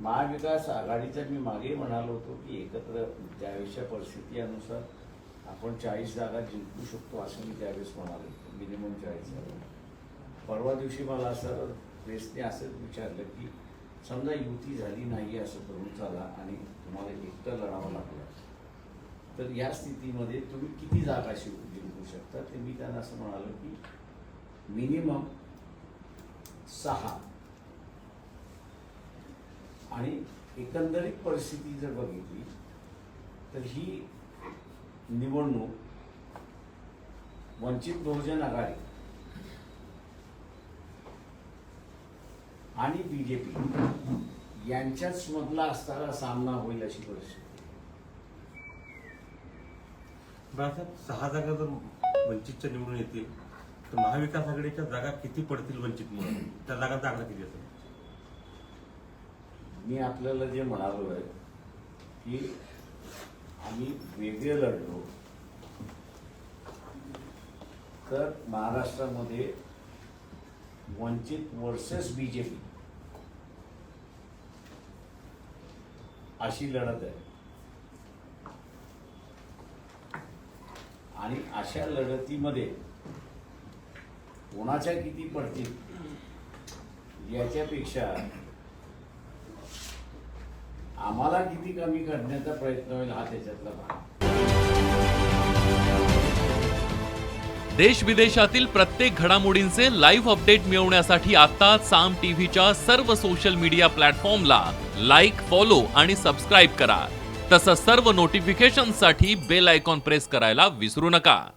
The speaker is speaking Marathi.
महाविकास आघाडीचा मी मागे म्हणालो होतो की एकत्र त्यावेळेसच्या परिस्थितीनुसार आपण चाळीस जागा जिंकू शकतो असं मी त्यावेळेस म्हणालो मिनिमम चाळीस जागा. परवा दिवशी मला असं प्रेसने असंच विचारलं की समजा युती झाली नाही असं करून चाला आणि तुम्हाला एकटं लढावं लागलं तर या स्थितीमध्ये तुम्ही किती जागा शिव जिंकू शकता? ते मी त्यांना असं म्हणालो की मिनिमम सहा आणि एकंदरीत परिस्थिती जर बघितली तर ही निवडणूक वंचित बहुजन आघाडी आणि बी जे पी यांच्याच मधला असताना सामना होईल अशी परिस्थिती. बाळासाहेब सहा जागा जर वंचितच्या निवडून येतील तर महाविकास आघाडीच्या जागा किती पडतील वंचितमुळे? त्या जागांचा आकडा किती असेल? मी आपल्याला जे म्हणालो आहे की आम्ही वेगळे लढलो तर महाराष्ट्रामध्ये वंचित वर्सेस बी जे पी अशी लढत आहे. आणि अशा लढतीमध्ये कोणाच्या किती पडतील याच्यापेक्षा आम्हाला किती कमी करण्याचा प्रयत्न होईल हा त्याच्यातला भाग. देश विदेशातील प्रत्येक घडामोडींचे लाईव्ह अपडेट मिळवण्यासाठी आता साम टीव्हीच्या सर्व सोशल मीडिया प्लॅटफॉर्मला लाईक फॉलो आणि सबस्क्राईब करा. तसंच सर्व नोटिफिकेशनसाठी बेल आयकॉन प्रेस करायला विसरू नका.